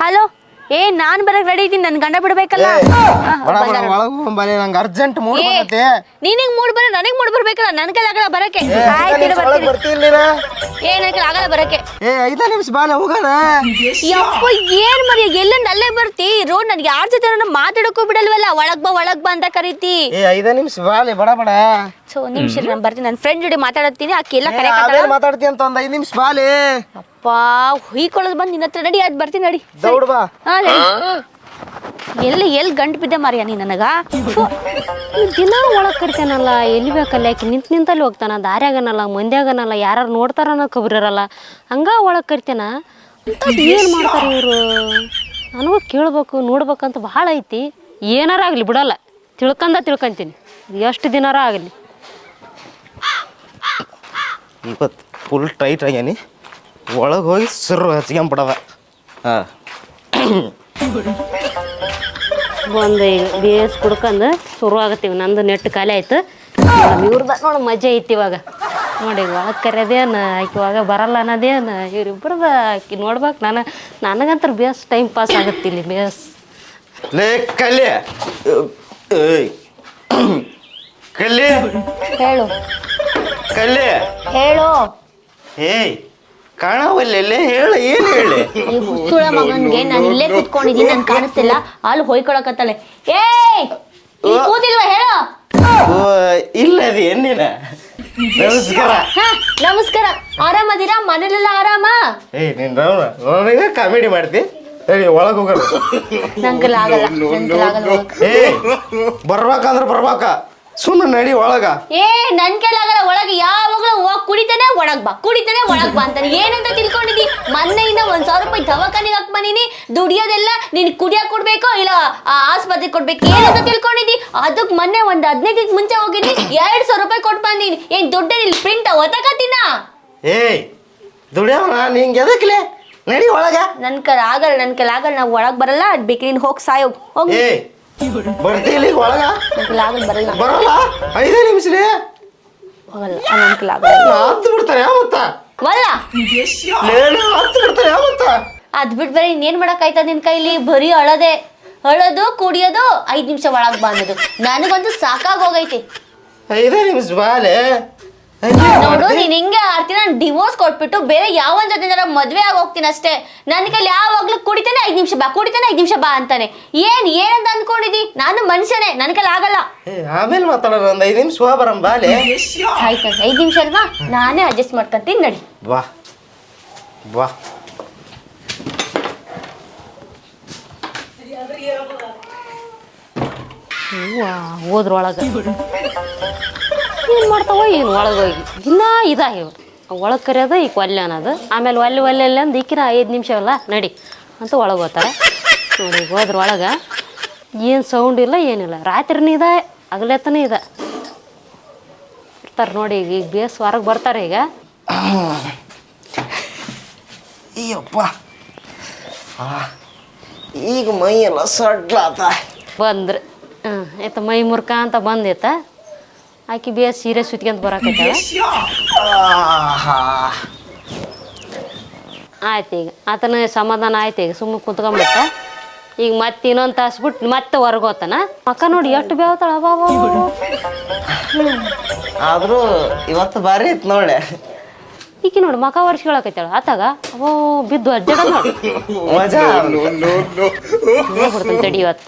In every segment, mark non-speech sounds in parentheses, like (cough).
Hello? ಏ ನಾನ್ ಬರಕ್ ready ಇದ್ದೀನಿ. ನನ್ ಗಂಡ ಬಿಡ್ಬೇಕಲ್ಲ? ನಂಗೆ ಅರ್ಜೆಂಟ್ ಮೂಡ್ ಬಂದೈತಿ ನಿನಗ್ ಮೂಡ್ ಬರ ನನಗ್ ಮೂಡ್ ಬರ್ಬೇಕಲ್ಲ? ನನ್ ಕೈಲಿ ಆಗಲ್ಲ ಬರಕ್ಕೆ. ಆಯ್ತು ಐದ ಇರು, ಬರ್ತೀನಿ. ಬರ್ತಿಲ್ಲ ಏ ನನ್ ಕೈಲಿ ಆಗಲ್ಲ ಬರಕ್ಕೆ. ಏ ಐದ ನಿಮಿಷ ಬಾಲೆ ಹೋಗೋಣ. ಯಪ್ಪ ಏನ್ ಮರಿ ಎಲ್ಲಂದ ಅಲ್ಲೇ ಬರ್ತಿ? ರೋಡ್ ನನ್ಗೆ ಯಾರ ಜೊತೆ ಮಾತಾಡಕ್ಕೂ ಬಿಡಲ್ವಲ್ಲ? ಒಳಗ್ ಬಾ ಒಳಗ್ ಬಾ ಅಂತ ಕರೀತಿ. ಏ ಐದ ನಿಮಿಷ ಬಾಲೆ ಬಡ ಬಡ. ಸೊ ನಿಮಿಷ ನಾನು ಬರ್ತೀನಿ. ನನ್ನ ಫ್ರೆಂಡ್ ಜೊತೆ ಮಾತಾಡತ್ತೀನಿ ಆಕೆ ಎಲ್ಲ ಏ, ಕರೆ ಮಾತಾಡ್ತೀನಿ ಅಂತ ಒಂದ್ ಐದ್ ನಿಮಿಷ ಬಾಲೆ. ಅಪ್ಪ ಹುಯ್ಕೊಳ್ಳೋದು ಬಂದು ನಿನ್ನ ಹತ್ರ ನಡಿ ಅದು ಬರ್ತೀನಿ ನಡಿ. ದೌಡ್ ಬಾ. ಹಾ ನಡಿ. ಎಲ್ಲಿ ಎಲ್ಲಿ ಗಂಟು ಬಿದ್ದೆ ಮಾರಿಯ ನೀ ನನಗ? ಥು, ದಿನ ಒಳಗೆ ಕರಿತಾನಲ್ಲ ಎಲ್ಲಿ ಬೇಕಲ್ಲ ಯಾಕೆ ನಿಂತು ನಿಂತಲ್ಲಿ ಹೋಗ್ತಾನ ದಾರ್ಯಾಗನಲ್ಲ ಮಂದ್ಯಾಗನಲ್ಲ ಯಾರು ನೋಡ್ತಾರ ಅನ್ನೋ ಖಬರಿರಲ್ಲ ಹಂಗ ಒಳಗೆ ಕರಿತಾನ? ಏನು ಮಾಡ್ತಾರೆ ಇವರು? ನನಗೂ ಕೇಳ್ಬೇಕು ನೋಡ್ಬೇಕಂತ ಭಾಳ ಐತಿ. ಏನಾರ ಆಗ್ಲಿ ಬಿಡಲ್ಲ. ತಿಳ್ಕಂದ ತಿಳ್ಕಂತೀನಿ. ಎಷ್ಟು ದಿನಾರ ಆಗಲಿ. ಇವತ್ತು ಫುಲ್ ಟೈಟ್ ಆಗ್ಯಾನಿ. ಒಳಗೆ ಹೋಗಿ ಸುರು ಹಚ್ಕೊಂಬಿಡದ ಹಾಂ. ಒಂದು ಬೇಸ್ ಕುಡ್ಕೊಂಡು ಶುರು ಆಗತ್ತೀವಿ. ನಂದು ನೆಟ್ ಖಾಲಿ ಆಯ್ತು. ಇವ್ರದ ನೋಡಿ ಮಜಾ ಐತಿ ಇವಾಗ. ನೋಡಿ ಒಳಗೆ ಕರೆಯೋದೇನು ಇವಾಗ ಬರಲ್ಲ ಅನ್ನೋದೇನು ಇವ್ರಿಬ್ರದ ಆಕಿ ನೋಡ್ಬೇಕು ನಾನು ನನಗಂತರ ಬೇಸ್ ಟೈಮ್ ಪಾಸ್ ಆಗುತ್ತೆ ಇಲ್ಲಿ ಬೇಸ್ ಲೇ ಕಲೆ ಕಲ್ಲಿ ಹೇಳು. ಕಲ್ಲಿ ಹೇಳು. ಏಯ್ ಕಾಣವಲ್ಲೆಲ್ಲೇ ಹೇಳು ಏನು ಹೇಳಿ? ಈ ಹುಚ್ಚುಳ ಮಗನ್ಗೆ ನಾನು ಇಲ್ಲೇ ಕುತ್ಕೊಂಡಿದ್ದೀನಿ ನನ್ ಕಾಣಿಸ್ತಿಲ್ಲ. ಅಲ್ಲಿ ಹೊಯ್ಕೊಳಕತ್ತಾಳೆ. ಏಯ್ ಇಲ್ಲಿ ಕೂತಿಲ್ವಾ ಹೇಳು. ಓ ಇಲ್ಲ ಅದು ಎನ್ನಿನ ನಮಸ್ಕಾರ. ಹಾ ನಮಸ್ಕಾರ. ಆರಾಮದಿರಾ? ಮನೇಲೆಲ್ಲ ಆರಾಮ? ಏಯ್ ನೀನ್ ರವಣ ನನಗೆ ಕಾಮಿಡಿ ಮಾಡ್ತಿ. ಹೇಳಿ ಒಳಗೆ ಹೋಗೋಣ. ನಂಗಲ್ಲ ಆಗಲ್ಲ ನಂಗೆಲ್ಲ ಆಗಲ್ಲ. ಏಯ್ ಬರ್ಬೇಕಂದ್ರೆ ಬರ್ಬೇಕ? ಸುಮ್ಮನೆ ನಡಿ ಒಳಗ. ಏ ನನ್ ಕೈಲಾಗಲ್ಲ ಒಳಗೆ ಯಾವಾಗಲೂ ಹೋಗ್ ಕುಡಿತಾನೆ ಒಳಗ್ ಬಾ ಕುಡಿತಾನೆ ಒಳಗ್ ಬಾ ಅಂತ ಏನಂತ ತಿಳ್ಕೊಂಡಿದ್ದಿ? ಮೊನ್ನೆಯಿಂದ ಒಂದ್ ಸಾವಿರ ರೂಪಾಯಿ ದವಾಖಾನಿಗೆ ಹಾಕ್ ಬಂದಿನಿ ದುಡಿಯೋದೆಲ್ಲ ನಿನ್ ಕುಡಿಯಕ್ ಕೊಡ್ಬೇಕು ಇಲ್ಲ ಆ, ಆಸ್ಪತ್ರೆಗೆ ಕೊಡ್ಬೇಕು? ಏನಂತ ತಿಳ್ಕೊಂಡಿದಿ ಅದಕ್ ಮೊನ್ನೆ ಒಂದ್ ಹದಿನೈದು ಮುಂಚೆ ಹೋಗಿನಿ ಎರಡ್ ಸಾವಿರ ರೂಪಾಯಿ ಕೊಟ್ ಬಂದಿನಿ. ಏನ್ ದುಡ್ಡ ಇಲ್ಲಿ ಪ್ರಿಂಟ್ ಒತಕತ್ತಿನ ಏಯ್ ದುಡಿಯೋಣ ನಿಂಗೆ ಎದಕ್ಲೆ? ನಡಿ ಒಳಗ. ನನ್ ಕೈ ಆಗಲ್ಲ ನನ್ ಕೈ ಆಗಲ್ಲ ನಾವು ಒಳಗ್ ಬರಲ್ಲ ಅದ್ ಬೇಕು ನೀನ್ ಹೋಗ್ ಸಾಯೋ. ಹೋಗ್ ಏಯ್ ಬರ್ತೀಲಿ ಈಗ ಒಳಗ? ನನ್ ಕೈಲಿ ಆಗಲ್ಲ ಬರಲ್ಲ. ಬರಲ್ಲ? ಐದೇ ನಿಮಿಷಲೇ ಹೋಗಲ್ಲ ನನ್ ಕೈಲಿ ಆಗಲ್ಲ ಹತ್ತು ಬಿಡ್ತಾರೆ ಮತ್ತ ವಲ್ಲ ಲೇನು ಹತ್ತು ಬಿಡ್ತಾರೆ ಮತ್ತ ಅದ್ ಬಿಟ್ ಬರೀ ಇನ್ನೇನ್ ಮಾಡಕ್ ಆಯ್ತದ ನಿನ್ ಕೈಲಿ? ಬರೀ ಅಳದೆ. ಅಳೋದು ಕುಡಿಯೋದು ಐದ್ ನಿಮಿಷ ಒಳಗ್ ಬಂದದು ನನಗೊಂದು ಸಾಕಾಗ್ ಹೋಗೈತಿ. ಐದೇ ನಿಮಿಷ ಬಾಲೆ. ನೋಡು ನೀನ್ ಹಿಂಗೆ ಆಡ್ತೀನಿ ನಾನು ಡಿವೋರ್ಸ್ ಕೊಟ್ಬಿಟ್ಟು ಬೇರೆ ಯಾವನ್ ಜೊತೆ ಮದ್ವೆ ಆಗಿ ಹೋಗ್ತೀನಿ ಅಷ್ಟೇ. ನನ್ನ ಕೈಲಿ ಯಾವಾಗ್ಲೂ ಕುಡಿತಾನೆ ಐದ್ ನಿಮಿಷ ಬಾ ಕುಡಿತಾನೆ ಐದ್ ನಿಮಿಷ ಬಾ ಅಂತಾನೆ. ಏನ್ ಏನಂತ ಅನ್ಕೊಂಡಿದಿ? ನಾನು ಮನುಷ್ಯನೇ ನನ್ನ ಕೈಲಿ ಆಗಲ್ಲ. ಏ ಆಮೇಲೆ ಮಾತಾಡೋಣ ಒಂದ್ ಐದು ನಿಮಿಷ ಹೋಗ ಬರಂ ಬಾಲೆ ಆಯ್ತು ಐದ್ ನಿಮಿಷ ಅಲ್ವಾ ನಾನೇ ಅಡ್ಜಸ್ಟ್ ಮಾಡ್ಕೊಂತೀನಿ ನಡಿ. ಬಾ ಬಾ ಹೋದ್ರೊಳಗೆ. ಏನು ಮಾಡ್ತಾವ ಏನು ಒಳಗೆ ಹೋಗಿ? ದಿನ ಇದ ಇವ್ರು ಒಳಗೆ ಕರೆಯೋದು ಈಗ ಒಲ್ಲೆ ಅನ್ನೋದು. ಆಮೇಲೆ ಒಲ್ಲೆ ಒಲ್ಲೆ ಅಲ್ಲಿ ಅಂದು ಈಕಿನ ಐದು ನಿಮಿಷ ಅಲ್ಲ ನಡಿ ಅಂತ ಒಳಗೆ ಹೋಗ್ತಾರೆ. ನೋಡಿ ಹೋದ್ರ ಒಳಗೆ ಏನು ಸೌಂಡ್ ಇಲ್ಲ ಏನಿಲ್ಲ ರಾತ್ರಿನೂ ಇದೆ ಅಗಲೆತ್ತನೂ ಇದೆ. ಇರ್ತಾರೆ ನೋಡಿ ಈಗ ಈಗ ಬೇಸ್ ಹೊರಗೆ ಬರ್ತಾರೆ ಈಗ. ಅಯ್ಯಪ್ಪ. ಈಗ ಮೈ ಎಲ್ಲ ಸಡ್ಲಾತ. ಬಂದ್ರೆ ಹಾಂ ಆಯ್ತು ಮೈ ಮುರ್ಕ ಅಂತ ಬಂದೈತ ಆಕಿ ಬೇಸ್ ಸೀರೆ ಸುತ್ಕೊಂತ ಬರಕತ್ತಾಳ ಆಯ್ತು ಈಗ ಆತನ ಸಮಾಧಾನ ಆಯ್ತು ಈಗ ಸುಮ್ಮನೆ ಕುತ್ಕೊಂಬಿಟ್ಟ. ಈಗ ಮತ್ತೆ ಇನ್ನೊಂದು ತಾಸು ಬಿಟ್ಟು ಮತ್ತೆ ಹೊರಗೋತಾನ? ಅಕ್ಕ ನೋಡಿ ಎಷ್ಟು ಬೇವತಾಳ ಬಾಬಾ. ಆದ್ರೂ ಇವತ್ತು ಬಾರಿ ಇತ್ತು ನೋಡೆ ಈಕಿ ನೋಡಿ ಮಕ ವರ್ಷಗಳಾಕೈತಾಳ ಆತಾಗ? ಓ ಬಿದ್ದು ಅಜ್ಜಡ ನೋಡಿ. ಮಜಾ. ತಡಿ ಇವತ್ತು.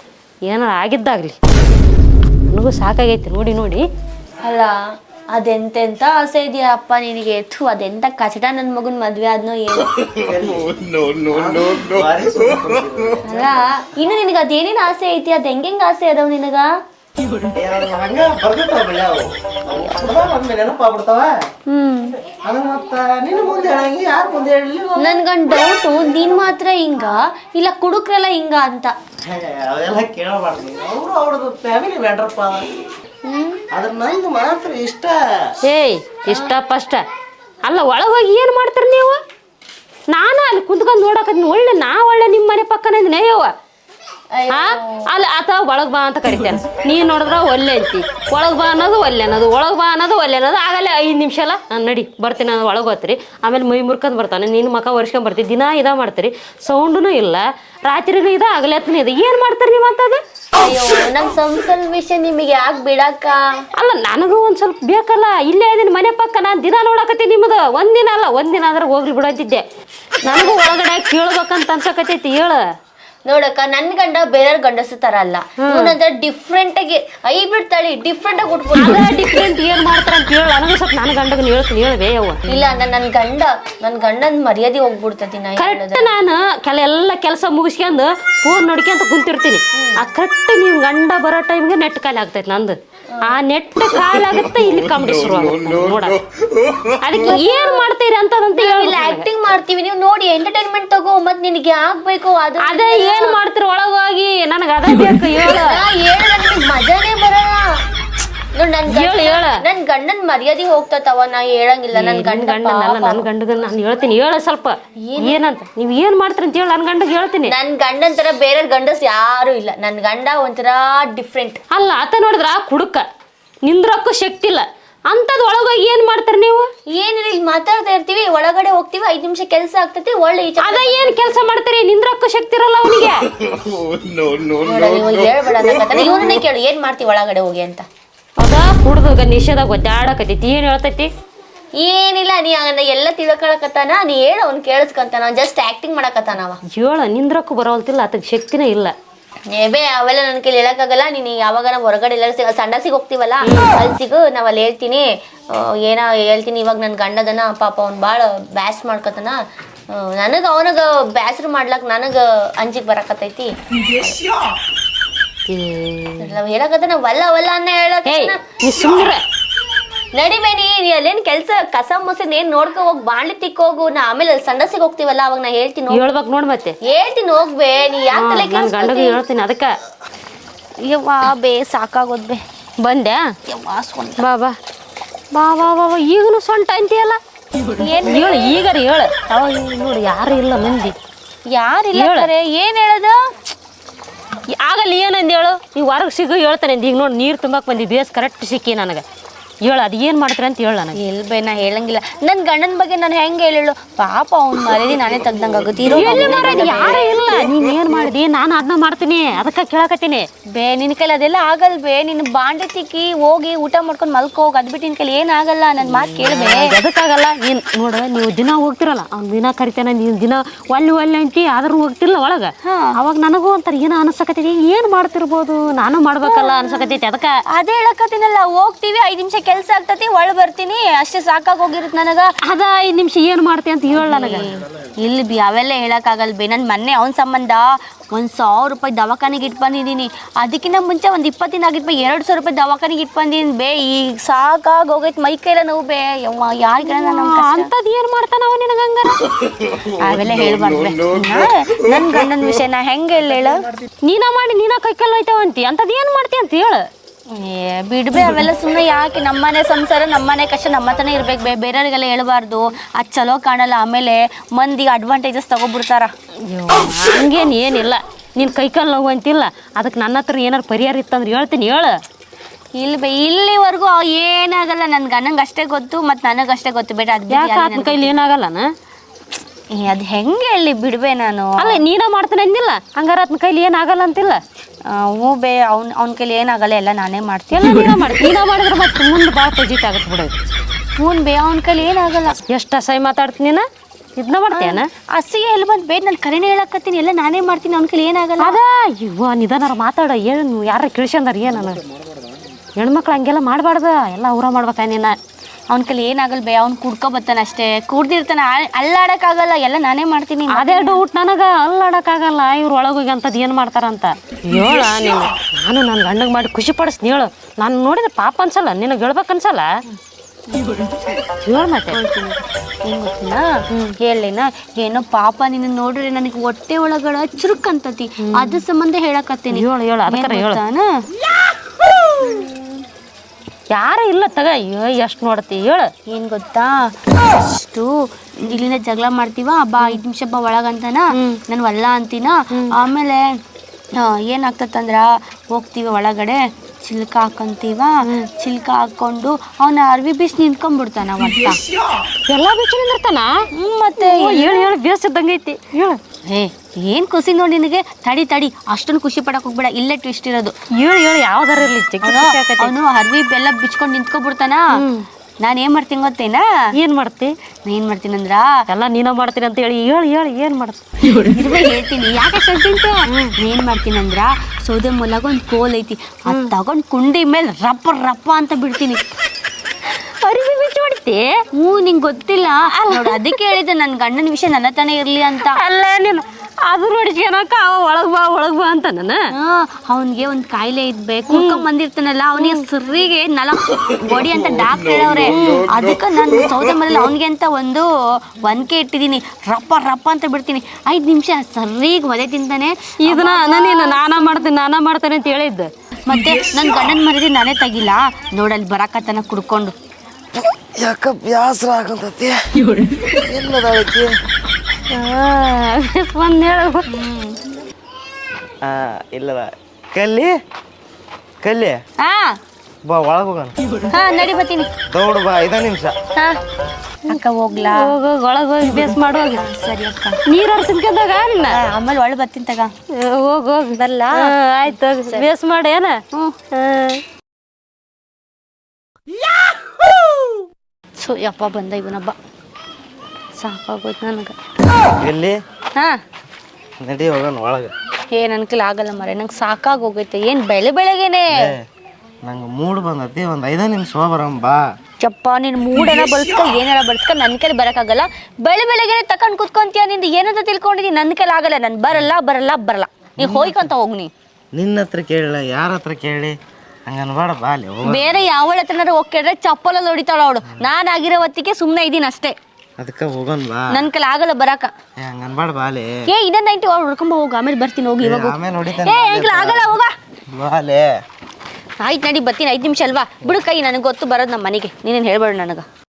ಏನಾರ ಆಗಿದ್ದಾಗ್ಲಿ. ನನಗೂ ಸಾಕಾಗೈತಿ ನೋಡಿ ನೋಡಿ. ಅಲ್ಲ ಅದೆಂತೆಂತ ಆಸೆ ಇದೆಯಾ ಅಪ್ಪ ನಿನಗೆ? ಥು ಅದೆಂತ ಕಚಡ ನನ್ನ ಮಗನ ಮದ್ವೆ ಆದ್ನೋ ಏನು. (laughs) ಅಲ್ಲ ಇನ್ನು ನಿನಗೆ ಅದೇನೇನು ಆಸೆ ಐತಿ? ಅದ್ ಹೆಂಗೆಂಗ್ ಆಸೆ ಅದಾವ ನಿನಗ? ಹಂಗ ಬರ್ದಿರ್ತಾವ ಬೆಳೆ ಅವು. ಕುಡ್ದಾಗ ಒಮ್ಮೆ ನೆನಪಾಗ್ಬಿಡ್ತಾವ ಹ್ಮ್. ಅದು ಮತ್ತ ನಿನ್ನ ಮುಂದೆ ಹೇಳಂಗಿ ಯಾರು ಮುಂದೆ ಹೇಳಲಿ ನನ್ಗೊಂದ್ ಡೌಟು ನೀನ್ ಮಾತ್ರ ಹಿಂಗ ಇಲ್ಲ ಕುಡುಕ್ರಲ್ಲ ಹಿಂಗ ಅಂತ. ಅವೆಲ್ಲ ಕೇಳಬಾರ್ದು. ಅವರು ಅವ್ರದ್ದು ಫ್ಯಾಮಿಲಿ ಮ್ಯಾಟ್ರಪ್ಪ ಅದ್ರ ನಂದು ಮಾತ್ರ ಇಷ್ಟ. ಏಯ್ ಇಷ್ಟ ಪಷ್ಟ ಅಲ್ಲ, ಒಳಗೆ ಹೋಗಿ ಏನು ಮಾಡ್ತೀರಿ ನೀವು? ನಾನು ಅಲ್ಲಿ ಕುಂತ್ಕೊಂಡು ನೋಡಕತ್ತೀನಿ ಒಳ್ಳೆ, ನಾ ಒಳ್ಳೆ ನಿಮ್ಮ ಮನೆ ಪಕ್ಕನೇ ಅಯ್ಯವ್ವ. ಹಾ? ಅಲ್ಲಿ ಆತ ಒಳಗ್ ಬಾ ಅಂತ ಕರಿತಾರೆ ನೀನ್ ನೋಡಿದ್ರ ಒಲ್ಲೆ ಅಂತಿ ಒಳಗ್ ಬಾ ಅನ್ನೋದು ಒಲ್ಲೆ ಅನ್ನೋದು. ಒಳಗ್ ಬಾ ಅನ್ನೋದು ಒಲ್ಲೆ ಅನ್ನೋದು. ಆಗಲೇ ಐದು ನಿಮಿಷ ಅಲ್ಲ? ನಾನು ನಡಿ ಬರ್ತೀನಿ ನಾನು ಒಳಗ್ ಹೋಗ್ತೀರಿ ಆಮೇಲೆ ಮೈ ಮುರ್ಕೊಂಡ್ ಬರ್ತಾನೆ. ನೀನ್ ಮಕ ಒರ್ಸ್ಕೊಂಡ್ ಬರ್ತೀನಿ ದಿನ ಇದ ಮಾಡ್ತೀರಿ. ಸೌಂಡ್ನು ಇಲ್ಲ. ರಾತ್ರಿನೂ ಇದ ಆಗಲತ್ನ ಇದೆ. ಏನ್ ಮಾಡ್ತಾರೆ ನೀವು ಅದು ಅಯ್ಯೋ ನಮ್ ವಿಷಯ ನಿಮಗೆ ಯಾಕೆ ಬಿಡಕ್ಕ? ಅಲ್ಲ ನನಗೂ ಒಂದ್ ಸ್ವಲ್ಪ ಬೇಕಲ್ಲ. ಇಲ್ಲೇ ಇದೀನಿ ಮನೆ ಪಕ್ಕ. ನಾನು ದಿನ ನೋಡಕತ್ತೀನಿ ನಿಮ್ಮದು ಒಂದಿನ ಅಲ್ಲ ಒಂದಿನ ಆದ್ರೆ ಹೋಗ್ಲಿ ಬಿಡಂತಿದ್ದೆ ನನಗೂ ಒಳಗಡೆ ಕೇಳ್ಬೇಕಂತ ಅನ್ಸಕತ್ತೈತಿ ಹೇಳ. ನೋಡಕ್ಕ ನನ್ ಗಂಡ ಬೇರೆಯವ್ರ ಗಂಡಸ ತರ ಅಲ್ಲ. ಇವನಂತ ಡಿಫ್ರೆಂಟ್ ಆಗಿ ಐಬ್ರಿಡ್ ತಳಿ ಡಿಫ್ರೆಂಟ್ ಆಗಿ ಉಟ್ಕೊಂಡು ಡಿಫ್ರೆಂಟ್ ಏನ್ ಮಾಡ್ತಾರ ಅಂತ ಹೇಳ ನನಗೂ ಸ್ವಲ್ಪ ನನ್ನ ಗಂಡಗ ಹೇಳ್ತೀನಿ ಹೇಳ್ಬೇ ಅವ್ವ ಇಲ್ಲ ನನ್ ನನ್ ಗಂಡ ನನ್ ಗಂಡನ್ ಮರ್ಯಾದೆ ಹೋಗ್ಬಿಡ್ತತಿ ನಾ ಕರೆಕ್ಟ್ ನಾನು ಕೆಲ ಎಲ್ಲ ಕೆಲಸ ಮುಗಿಸ್ಕೊಂಡು ಫೋನ್ ನೋಡ್ಕೊಂತ ಕುಂತಿರ್ತೀನಿ. ಆ ಕರೆಕ್ಟ್ ನೀವು ಗಂಡ ಬರೋ ಟೈಮ್ಗೆ ನೆಟ್ ಕಾಲಿ ಆಗ್ತೈತಿ ನಂದು. ಆ ನೆಟ್ ಕಾಲಾಗುತ್ತೆ ಆಗುತ್ತೆ ಇಲ್ಲಿ ಕಾಮಿಡಿ ಶುರು ಆಗುತ್ತೆ. ಅದಕ್ಕೆ ಏನ್ ಮಾಡ್ತೀರಿ ಅಂತದಂತ ಇಲ್ಲ ಹೇಳಿಲ್ಲ ಆಕ್ಟಿಂಗ್ ಮಾಡ್ತೀವಿ ನೀವು ನೋಡಿ ಎಂಟರ್ಟೈನ್ಮೆಂಟ್ ತಗೋ ಮತ್ ನಿನಗೆ ಆಗ್ಬೇಕು ಅದು ಅದೇ ಏನ್ ಮಾಡ್ತೀರಿ ಒಳಗೋಗಿ ನನಗೆ ಅದೇ ಬೇಕು ಹೇಳ. ಮಜಾನೇ ಬರಲ್ಲ. ನೋಡ್ ನನ್ ಹೇಳು, ಗಂಡ ಹೇಳು. ನನ್ ಗಂಡನ್ ಮರ್ಯಾದೆ ಹೋಗ್ತತವ ನಾ ಹೇಳಂಗಿಲ್ಲ ನನ್ ಗಂಡ ಗಂಡನಲ್ಲ ನನ್ನ ಗಂಡಗ ನಾನು ಹೇಳ್ತೀನಿ ಹೇಳ ಸ್ವಲ್ಪ. ಏನಂತ? ನೀವು ಏನು ಮಾಡ್ತೀರಿ ಅಂತ ಹೇಳಿ ನನ್ನ ಗಂಡಗೆ ಹೇಳ್ತೀನಿ. ನನ್ ಗಂಡನ್ ತರ ಬೇರೆ ಗಂಡಸ್ ಯಾರು ಇಲ್ಲ. ನನ್ ಗಂಡ ಒಂಥರ ಡಿಫ್ರೆಂಟ್ ಅಲ್ಲ ಆತ ನೋಡಿದ್ರ ಆ ಕುಡುಕ? ನಿಂದ್ರಕ್ಕೂ ಶಕ್ತಿ ಇಲ್ಲ. ಅಂತದ್ ಒಳಗೋಗಿ ಏನ್ ಮಾಡ್ತಾರೆ ನೀವು? ಏನಿಲ್ಲ ಇಲ್ಲಿ ಮಾತಾಡ್ತಾ ಇರ್ತೀವಿ ಒಳಗಡೆ ಹೋಗ್ತೀವಿ ಐದ್ ನಿಮಿಷ ಕೆಲಸ ಆಗ್ತೈತಿ ಒಳ್ಳೆ ಈಚೆ ಅದ ಏನ್ ಕೆಲಸ ಮಾಡ್ತಾರೆ? ನಿಂದ್ರಕ್ಕ ಶಕ್ತಿ ಇರಲ್ಲ ಅವನಿಗೆ. ನೋಡ ನೀವು ಹೇಳ್ಬೇಡ ಅನ್ನಕತ್ತಾನೆ ಇವನನ್ನೇ ಕೇಳು ಏನ್ ಮಾಡ್ತೀವಿ ಒಳಗಡೆ ಹೋಗಿ ಅಂತ. ಅದ ಕುಡ್ದಾಗ ನಿಷೇಧ ಒದ್ದಾಡಕತ್ತೈತಿ. ಏನ್ ಹೇಳ್ತೈತಿ? ಏನಿಲ್ಲ ನೀ ಹಂಗಂದ ಎಲ್ಲ ತಿಳ್ಕೊಳಕತ್ತಾನ ನೀ ಹೇಳ ಅವ್ನ್ ಕೇಳಿಸ್ಕಂತಾನ ಜಸ್ಟ್ ಆಕ್ಟಿಂಗ್ ಮಾಡಕತ್ತಾನವ ಹೇಳ ನಿಂದ್ರಕ್ಕೂ ಬರೋಲ್ತಿಲ್ಲ ಅದಕ್ಕೆ ಶಕ್ತಿನೇ ಇಲ್ಲ. ಏಬೇ ಅವೆಲ್ಲ ನನ್ನ ಕೈಲಿ ಹೇಳಕ್ಕಾಗಲ್ಲ ನೀನು ಯಾವಾಗ ನಾವು ಹೊರಗಡೆ ಎಲ್ಲರೂ ಸಿಗ ಸಂಡಸಿಗೆ ಹೋಗ್ತೀವಲ್ಲ ಅಲ್ಲಿ ಸಿಗು ನಾವ್ ಅಲ್ಲಿ ಹೇಳ್ತೀನಿ. ಏನ ಹೇಳ್ತೀನಿ ಇವಾಗ ನನ್ನ ಗಂಡದನ ಪಾಪ ಅವ್ನು ಭಾಳ ಬ್ಯಾಸ್ ಮಾಡ್ಕೊತಾನ ನನಗೆ ಅವನಿಗೆ ಬ್ಯಾಸ್ರು ಮಾಡ್ಲಕ್ ನನಗೆ ಅಂಜಿಗೆ ಬರಕತ್ತೈತಿ. ನಾವ್ ಹೇಳಕತ್ತಾನ ವಲ್ಲ ವಲ್ಲ ಅನ್ನ ಏಯ್ ಹೇಳಕತ್ತಾನ ನೀ ಸುಮ್ನಿರ. ನಡಿಬೇಡಿ ನೀ ಅಲ್ಲೇನ್ ಕೆಲ್ಸ ಕಸ ಮುಸಿನ್ ಏನ್ ನೋಡ್ಕೊ ಹೋಗ್ ಬಾಣ್ಲಿ ತಿಕ್ಕೋಗು ನಾ ಆಮೇಲೆ ಅಲ್ಲಿ ಸಂಡಸಿಗೆ ಹೋಗ್ತೀವಲ್ಲ ಅವಾಗ ನಾ ಹೇಳ್ತೀನಿ ಹೋಗ್- ಹೇಳ್ಬೇಕ್ ನೋಡ್ ಮತ್ತೆ. ಹೇಳ್ತೀನಿ ಹೋಗ್ಬೇ ನೀ ಯಾಕೆ ತಲೆ ನನ್ ಗಂಡಗೂ ಹೇಳ್ತೀನಿ ಅದಕ್ಕ. ಯವ್ವಾ ಬೇ ಸಾಕಾಗೋದ್ ಬೇ. ಬಂದೆ? ಯವ್ವಾ ಬಾ ಬಾ. ಬಾ ಬಾ ಬಾ ಬಾ. ಈಗನು ಸೊಂಟ ಅಂತೀಯಲ್ಲ? ಏನ್ ಹೇಳು ಈಗಾರ ಹೇಳು. ಅವಾಗ ನೋಡಿ ಯಾರು ಇಲ್ಲ ಮಂದಿ. ಯಾರಿಲ್ಲ ಹೇಳು. ಕರೆ ಏನ್ ಹೇಳೋದು? ಆಗಲ್ಲ ಏನಂದ ಹೇಳು. ನೀವು ಹೊರಗೆ ಸಿಗು ಹೇಳ್ತಾನೆ ಈಗ ನೋಡಿ ನೀರು ತುಂಬಕ್ಕೆ ಬಂದಿದ್ದು. ಬೇಸ್ ಕರೆಕ್ಟ್ ಸಿಕ್ಕಿ ನನಗೆ. ಹೇಳು ಅದು ಏನು ಮಾಡ್ತೀರ ಅಂತ ಹೇಳ ನನಗೆ. ಎಲ್ ಬೈ ನಾ ಹೇಳಂಗಿಲ್ಲ. ನನ್ನ ಗಂಡನ ಬಗ್ಗೆ ನಾನು ಹೆಂಗೆ ಹೇಳು ಪಾಪ ಅವ್ನ ಮರದಿ ನಾನೇ ತೆಗ್ದಂಗೆ ಆಗುತ್ತೆ. ಇರೋ ಎಲ್ಲಿ ಮಾಡೋದು ಯಾರೂ ಇಲ್ಲ. ನೀನು ಏನು ಮಾಡಿದಿ? ನಾನು ಅದನ್ನ ಮಾಡ್ತೀನಿ. ಅದಕ್ಕೆ ಕೇಳಕತ್ತೀನಿ. ಬೇ ನಿನ್ ಕೈಲಿ ಅದೆಲ್ಲ ಆಗಲ್ ಬೇ. ನಿನ್ನ ಬಾಂಡೆ ತಿಕ್ಕಿ ಹೋಗಿ ಊಟ ಮಾಡ್ಕೊಂಡು ಮಲ್ಕೋ. ಹೋಗಿ ಅದ್ ಬಿಟ್ಟು ನಿನ್ ಕೈಲಿ ಏನಾಗಲ್ಲ ನನ್ನ ಮಾತು ಮಾತ್ ಅದಕ್ಕಾಗಲ್ಲ ಏನು ನೀನು ನೋಡು ನೀವು ದಿನ ಹೋಗ್ತಿರಲ್ಲ. ಅವ್ನು ದಿನ ಕರಿತಾನೆ ನೀನು ದಿನ ಒಳ್ಳೆ ಒಳ್ಳೆ ಅಂತಿ ಆದ್ರೂ ಹೋಗ್ತಿರಲ್ಲ ಒಳಗೆ. ಅವಾಗ ನನಗೂ ಒಂಥರ ಏನೋ ಅನ್ಸಕತ್ತೈತಿ. ಏನು ಮಾಡ್ತಿರ್ಬೋದು? ನಾನು ಮಾಡ್ಬೇಕಲ್ಲ ಅನ್ಸಕತ್ತೈತಿ. ಅದಕ್ಕೆ ಅದೇ ಹೇಳಕತ್ತೀನಲ್ಲ ಹೋಗ್ತೀವಿ ಐದು ನಿಮಿಷ ಕೆಲ್ಸ ಆಗ್ತತಿ ಒಳ ಬರ್ತೀನಿ ಅಷ್ಟೇ ಸಾಕಾಗಿ ಹೋಗಿರುತ್ತೆ ನನಗ. ಅದ ಐದು ನಿಮಿಷ ಏನು ಮಾಡ್ತಿ ಅಂತ ಹೇಳ ನನಗೆ. ಇಲ್ಲಿ ಬಿ ಅವೆಲ್ಲ ಹೇಳಕ್ಕಾಗಲ್ಲ ಬಿ. ನನ್ ಮೊನ್ನೆ ಅವನ ಸಂಬಂಧ ಒಂದ್ ಸಾವಿರ ರೂಪಾಯಿ ದವಾಖಾನೆಗೆ ಇಟ್ಟು ಬಂದಿದ್ದೀನಿ ಅದಕ್ಕಿಂತ ಮುಂಚೆ ಒಂದು ಇಪ್ಪತ್ತು ದಿನ ಆಗಿತ್ತು ಬೇ ಎರಡು ಸಾವಿರ ರೂಪಾಯಿ ದವಾಖಾನೆಗೆ ಇಟ್ ಬಂದಿದ್ದೀನಿ ಬೇ. ಈಗ ಸಾಕಾಗಿ ಹೋಗೈತೆ ಮೈ ಕೈಲ ನೋವು ಬೇ. ಯವ್ವ ಯಾರಿಗೆ ಅಂಥದ್ದು ಏನು ಮಾಡ್ತಾನ ಅವ ನಿನಗೆ ಹಂಗಾರ? ಅವೆಲ್ಲ ಹೇಳ್ಬಾರ್ದು ನನ್ನ ಗಂಡನ ವಿಷಯ ನಾ ಹೆಂಗೆ ಹೇಳ ನೀನ ಮಾಡಿ ನೀನ ಕೈ ಕಲ್ ಹೋಯ್ತಾವಂತಿ ಅಂಥದ್ದು ಏನು ಮಾಡ್ತಿ ಅಂತ ಹೇಳು. ಏ ಬಿಡ್ಬೇ ಅವೆಲ್ಲ ಸುಮ್ಮನೆ ಯಾಕೆ ನಮ್ಮನೆ ಸಂಸಾರ ನಮ್ಮನೆ ಕಷ್ಟ ನಮ್ಮ ಹತ್ರನೇ ಇರ್ಬೇಕು. ಬೇ ಬೇರೆಯವ್ರಿಗೆಲ್ಲ ಹೇಳ್ಬಾರ್ದು. ಅದು ಚಲೋ ಕಾಣಲ್ಲ. ಆಮೇಲೆ ಮಂದಿ ಅಡ್ವಾಂಟೇಜಸ್ ತಗೊಬಿಡ್ತಾರ. ಅಯ್ಯೋ ಹಂಗೇನು ಏನಿಲ್ಲ. ನೀನು ಕೈ ಕಾಲು ನೋವು ಅಂತಿಲ್ಲ. ಅದಕ್ಕೆ ನನ್ನ ಹತ್ರ ಏನಾರು ಪರಿಹಾರ ಇತ್ತಂದ್ರೆ ಹೇಳ್ತೀನಿ ಹೇಳು. ಇಲ್ಲಿ ಬೇ ಇಲ್ಲಿವರೆಗೂ ಏನಾಗಲ್ಲ ನನ್ನ ಗಂಡಂಗೆ ಅಷ್ಟೇ ಗೊತ್ತು ಮತ್ತು ನನಗೆ ಅಷ್ಟೇ ಗೊತ್ತು. ಬೇಡ ಅದು ಕೈಲಿ ಏನಾಗಲ್ಲನ? ಅದು ಹೆಂಗೆ ಹೇಳಿ ಬಿಡ್ಬೇ ನಾನು? ಅಲ್ಲ ನೀನ ಮಾಡ್ತಾನೆ ಅಂದಿಲ್ಲ? ಹಂಗಾರ ಆತನ ಕೈಲಿ ಏನಾಗಲ್ಲ ಅಂತಿಲ್ಲ? ಹ್ಞೂ ಬೇ ಅವ್ನ ಅವ್ನ ಕೈಲಿ ಏನಾಗಲ್ಲ ಎಲ್ಲ ನಾನೇ ಮಾಡ್ತೀನಿ. ಎಲ್ಲ ನೀನ ಮಾಡಿ. ನೀನ ಮಾಡಿದ್ರೆ ಮತ್ತೆ ಮುಂದೆ ಭಾಳ ಪಜಿಟ್ ಆಗತ್ತೆ ಬಿಡು. ಹ್ಞೂ ಬೇ ಅವ್ನ ಕೈಲಿ ಏನಾಗಲ್ಲ. ಎಷ್ಟು ಅಸಹ್ಯ ಮಾತಾಡ್ತೀನಿ ನೀನು? ಇದನ್ನ ಮಾಡ್ತೇನ ಅಸಿಗೆ ಎಲ್ಲಿ ಬಂದು ಬೇಡ ನನ್ನ ಕರೆನೇ ಹೇಳಕತ್ತೀನಿ ಎಲ್ಲ ನಾನೇ ಮಾಡ್ತೀನಿ ಅವ್ನ ಕೈಲಿ ಏನಾಗಲ್ಲ. ಅದ ಇವ ನಿಧಾನಾರ ಮಾತಾಡ ಏನು ಯಾರ ಕೇಳ್ಸಂದಾರ ಏನು ಹೆಣ್ಮಕ್ಳು ಹಂಗೆಲ್ಲ ಮಾಡಬಾರ್ದ ಎಲ್ಲ ಊರ ಮಾಡ್ಬೇಕಾ ನೀನ? ಅವ್ನ ಕೈಲಿ ಏನಾಗಲ್ಲ ಬೇ? ಅವ್ನು ಕುಡ್ಕೊ ಬರ್ತಾನೆ ಅಷ್ಟೇ. ಕುಡ್ದಿರ್ತಾನೆ. ಅಲ್ಲಾಡಕ್ಕಾಗಲ್ಲ. ಎಲ್ಲ ನಾನೇ ಮಾಡ್ತೀನಿ ಅದೇ ಡೌಟ್ ನನಗೆ ಅಲ್ಲಾಡಕ್ಕಾಗಲ್ಲ. ಇವ್ರು ಒಳಗೋಗಿ ಅಂತದ್ದು ಏನು ಮಾಡ್ತಾರಂತ? ಹೇಳ ನೀನು. ನಾನು ನನ್ನ ಗಂಡಗೆ ಮಾಡಿ ಖುಷಿ ಪಡಿಸ್ತೀನಿ ಹೇಳು. ನಾನು ನೋಡಿದ್ರೆ ಪಾಪ ಅನ್ಸಲ್ಲ. ನಿನಗೆ ಹೇಳ್ಬೇಕು ಅನ್ಸಲ್ಲ? ಹೇಳು ಮತ್ತೆ. ಏನ್ ಹೇಳಿನ? ಏನೋ ಪಾಪ ನಿನ್ನ ನೋಡ್ರಿ. ನನಗೆ ಹೊಟ್ಟೆ ಒಳಗಡೆ ಚುರುಕ್ ಅಂತತಿ. ಅದ್ರ ಸಂಬಂಧ ಹೇಳಕತ್ತೀನಿ. ಹೇಳು ಹೇಳು. ಅದಕ್ಕೆ ಹೇಳ್ತಾನ ಹೇಳು? ಯಾರು ಇಲ್ಲ ತಗ. ಅಯ್ಯೋ ಎಷ್ಟು ನೋಡ್ತಿ ಹೇಳು. ಏನ್ ಗೊತ್ತಾ? ಅಷ್ಟು ಇಲ್ಲಿಂದ ಜಗಳ ಮಾಡ್ತೀವ? ಬಾ ಐದು ನಿಮಿಷ ಬಾ ಒಳಗಂತನ. ನಾನು ಒಲ್ಲ ಅಂತೀನ. ಆಮೇಲೆ ಏನಾಗ್ತದಂದ್ರ ಹೋಗ್ತೀವಿ ಒಳಗಡೆ. ಚಿಲ್ಕ ಹಾಕೊಂತೀವ? ಚಿಲ್ಕ ಹಾಕೊಂಡು ಅವನ ಅರ್ವಿ ಬೀಸ್ ನಿಂತ್ಕೊಂಡ್ಬಿಡ್ತಾನ ಒಟ್ಟ. ಎಲ್ಲ ಬಿಚ್ಚು ನಿಂದಿರ್ತಾನ? ಮತ್ತೆ ಹೇಳು ಹೇಳು ಬೇಸ್ ಇದ್ದಂಗೈತಿ. ಹೇಳು. ಏ ಏನ್ ಖುಷಿ ನೋಡಿ ನಿನಗೆ? ತಡಿ ತಡಿ. ಅಷ್ಟೊಂದು ಖುಷಿ ಪಡಕ್ ಹೋಗ್ಬೇಡ. ಇಲ್ಲೇ ಟ್ವಿಸ್ಟ್ ಇರೋದು. ಹೇಳು ಏಳು ಯಾವ್ದಾರ ಇರ್ಲಿ. ಅವನು ಅರ್ವಿ ಬೆಲ್ಲ ಬಿಚ್ಕೊಂಡು ನಿಂತ್ಕೊಬಿಡ್ತಾನ. ನಾನು ಏನ್ ಮಾಡ್ತೀನಿ ಗೊತ್ತೇನಾ? ಏನ್ ಮಾಡ್ತಿ? ನಾ ಏನ್ ಮಾಡ್ತೀನಂದ್ರ ಎಲ್ಲ ನೀನ ಮಾಡ್ತೀನಿ ಅಂತ ಹೇಳಿ. ಹೇಳು ಹೇಳು ಏನ್ ಮಾಡ್ತೀನಿ ಹೇಳ್ತೀನಿ. ಯಾಕೆ ಏನ್ ಮಾಡ್ತೀನಿ ಅಂದ್ರ ಸೌದೆ ಮೂಲಗ ಒಂದು ಕೋಲ್ ಐತಿ. ಅದ್ ತಗೊಂಡ್ ಕುಂಡಿ ಮೇಲೆ ರಪ್ಪ ರಪ್ಪ ಅಂತ ಬಿಡ್ತೀನಿ. ಹೊಡಿತಿ ಹ್ಞೂ ನಿಂಗೆ ಗೊತ್ತಿಲ್ಲ? ನೋಡು ಅದಕ್ಕೆ ಹೇಳಿದ್ದೆ ನನ್ನ ಗಂಡನ ವಿಷಯ ನನ್ನ ತಾನೇ ಇರ್ಲಿ ಅಂತ. ಅಲ್ಲ ನೀನು ಅದು ಹೊಡಿಸ್ಕೊಳಕ ಅವ ಒಳಗ್ ಬಾ ಒಳಗ್ ಬಾ ಅಂತ ನಾನು? ಅವನಿಗೆ ಒಂದು ಕಾಯಿಲೆ ಇದ್ಬೇಕು. ಕುಡ್ಕೊಂಡ್ ಬಂದಿರ್ತಾನಲ್ಲ ಅವನಿಗೆ ಸರಿಗೆ ನಲ ಬಾಡಿ ಅಂತ ಡಾಕ್ಟರ್ ಹೇಳವ್ರೆ. ಅದಕ್ಕೆ ನಾನು ಸೌದೆ ಮನೇಲಿ ಅವನಿಗೆ ಅಂತ ಒಂದು ಒನ್ಕೆ ಇಟ್ಟಿದ್ದೀನಿ. ರಪ್ಪ ರಪ್ಪ ಅಂತ ಬಿಡ್ತೀನಿ. ಐದು ನಿಮಿಷ ಸರಿಗೆ ಒದೆ ತಿಂತಾನೆ. ಇದನ್ನ ನಾನೇನು ನಾನ ಮಾಡ್ತೀನಿ ನಾನ ಮಾಡ್ತಾನೆ ಅಂತ ಹೇಳಿದ್ದೆ. ಮತ್ತೆ ನನ್ನ ಗಂಡನ ಮರದಿ ನಾನೇ ತೆಗಿಲ್ಲ. ನೋಡಲ್ಲಿ ಬರಾಕತ್ತನ ಕುಡ್ಕೊಂಡು. ಯಾಕ ಬ್ಯಾಸರ ಆಗಂತತಿ ಇಲ್ಲದಕ್ಕೆ ಒಂದ್ ಹೇಳು ಆ ಇಲ್ಲದ ಕಲ್ಲಿ ಕಲ್ಲಿ ಹಾ ಬಾ ಒಳಗೆ ಹೋಗೋಣ. ಹಾ ನಡಿ ಬತ್ತೀನಿ ದೌಡ್ ಬಾ ಐದ ನಿಮಿಷ. ಹಾ. ಅಕ್ಕ ಹೋಗ್ಲಾ? ಹೋಗ ಒಳಗೆ ಹೋಗಿ ಬೇಸ್ ಮಾಡೋಗಿ ಸರಿ ಅಕ್ಕ. ನೀರಾರು ತುಂಬ್ಕೊಂಡಾಗ ನಿನ್ನ? ಆಮೇಲೆ ಒಳಗೆ ಬರ್ತೀನಿ ತಗ. ಹೋಗ ಹೋಗಿ. ಬರ್ಲಾ? ಆಯ್ತು ಹೋಗಿ. ಬೇಸ್ ಮಾಡ ಏನ? ಹ್ಞೂ ಸೊ ಯಪ್ಪ ಬಂದ ಇವನಬ್ಬ. ಸಾಕಾಗೋಯ್ತು ನನಗೆ. ಎಲ್ಲಿ? ಹಾ. ನಡಿ ಹೋಗೋಣ ಒಳಗೆ. ಏ ಅನ್ಕಿಲ್ಲ ಕೈಲಿ ಆಗಲ್ಲ ಮರೆ ನಂಗೆ ಸಾಕಾಗೋಗೈತೆ. ಏನ್ ಬೆಳೆ ಬೆಳಗ್ಗೆನೆ? ನಂಗೆ ಮೂಡ್ ಬಂದತಿ. ಒಂದು ಐದ ನಿಮಿಷ ಹೋಗ್ಬರಂ ಬಾ. ಚಪ್ಪ ನೀನ್ ಮೂಡೇನ ಬಳಸ್ಕ ಏನಾರ ಬಳಸ್ಕ ನನ್ನ ಕೈಲಿ ಬರಕ್ಕಾಗಲ್ಲ. ಬೆಳೆ ಬೆಳಗ್ಗೆನೆ ತಕೊಂಡ್ ಕುತ್ಕೊಂತೀಯ ನಿಂದ? ಏನಂತ ತಿಳ್ಕೊಂಡಿದ್ದೀನಿ ನನ್ನ ಕೈಲಿ ಆಗಲ್ಲ. ನಾನು ಬರಲ್ಲ ಬರಲ್ಲ ಬರಲ್ಲ. ನೀ ಹೋಯ್ಕೊಂತ ಹೋಗ್ನಿ ನಿನ್ನ ಹತ್ರ ಕೇಳಲ್ಲ ಯಾರ ಹತ್ರ ಕೇಳಿ? ಅನ್ಬೇಡ ಬಾ ಅಲ್ಲಿ ಹೋಗ ಬೇರೆ ಯಾವಳ ಹತ್ರನಾರ ಹೋಗಿ ಚಪ್ಪಲಲ್ಲಿ ಹೊಡಿತಾಳ ಅವಳು. ನಾನು ಆಗಿರೋ ಹೊತ್ತಿಗೆ ಸುಮ್ಮನೆ ಇದೀನಿ ಅಷ್ಟೇ. ಅದಕ್ಕೆ ಹೋಗೋಣ ಬಾ. ನನ್ನ ಕೈಲಿ ಆಗಲ್ಲ ಬರಾಕ. ಏ ಹಂಗೆ ಅನ್ಬೇಡ ಬಾ ಅಲ್ಲಿ. ಏ ಇದನ್ನ ನೈಂಟಿ ಅವ್ರು ಹುಡ್ಕೊಂಬ ಹೋಗು ಆಮೇಲೆ ಬರ್ತೀನಿ ಹೋಗಿ ಇವಾಗ. ಹೋಗು. ಆಮೇಲೆ ಏ ನೋಡಿತಾನೆ ನನಗೆ ಆಗಲ್ಲ ಹೋಗ. ಬಾಲೆ ಆಯ್ತು ನಡಿ ಬರ್ತೀನಿ ಐದು ನಿಮಿಷ ಅಲ್ವಾ? ಬಿಡು ಕೈ ನನಗೆ ಗೊತ್ತು ಬರೋದು ನಮ್ಮ ಮನೆಗೆ. ನೀನೇನು ಹೇಳ್ಬೇಡ ನನಗೆ.